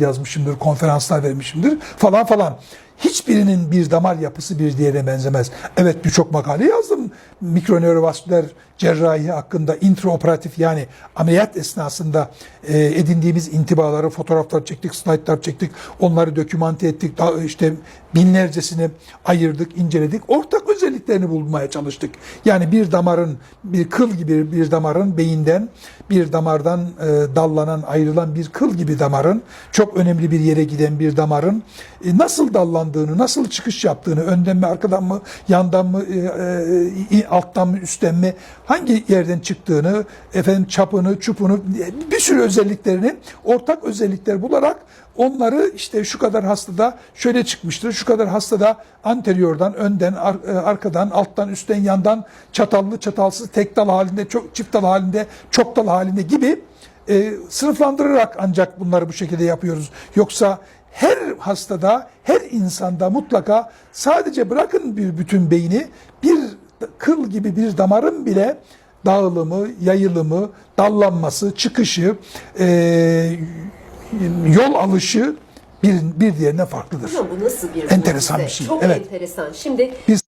yazmışımdır, konferanslar vermişimdir falan falan. Hiçbirinin bir damar yapısı bir diğerine benzemez. Evet birçok makale yazdım. Mikronörovasküler cerrahi hakkında intraoperatif yani ameliyat esnasında e, edindiğimiz intibaları fotoğraflar çektik, slaytlar çektik. Onları dokümante ettik. Daha işte binlercesini ayırdık, inceledik. Ortak özelliklerini bulmaya çalıştık. Yani bir damarın, bir kıl gibi bir damarın beyinden, bir damardan e, dallanan, ayrılan bir kıl gibi damarın, çok önemli bir yere giden bir damarın e, nasıl dallandığını, nasıl çıkış yaptığını, önden mi, arkadan mı, yandan mı, e, e, alttan mı, üstten mi, hangi yerden çıktığını, efendim çapını, çupunu, bir sürü özelliklerini ortak özellikler bularak onları işte şu kadar hastada şöyle çıkmıştır, şu kadar hastada anteriordan, önden, ar- e, arkadan, alttan, üstten, yandan, çatallı, çatalsız, tek dal halinde, çok çift dal halinde, çok dal halinde gibi e, sınıflandırarak ancak bunları bu şekilde yapıyoruz. Yoksa her hastada, her insanda mutlaka sadece bırakın bir bütün beyni bir kıl gibi bir damarın bile dağılımı, yayılımı, dallanması, çıkışı, e, yol alışı bir, bir diğerine farklıdır. Hocam bu nasıl bir Enteresan bir şey, Çok evet. enteresan. Şimdi Biz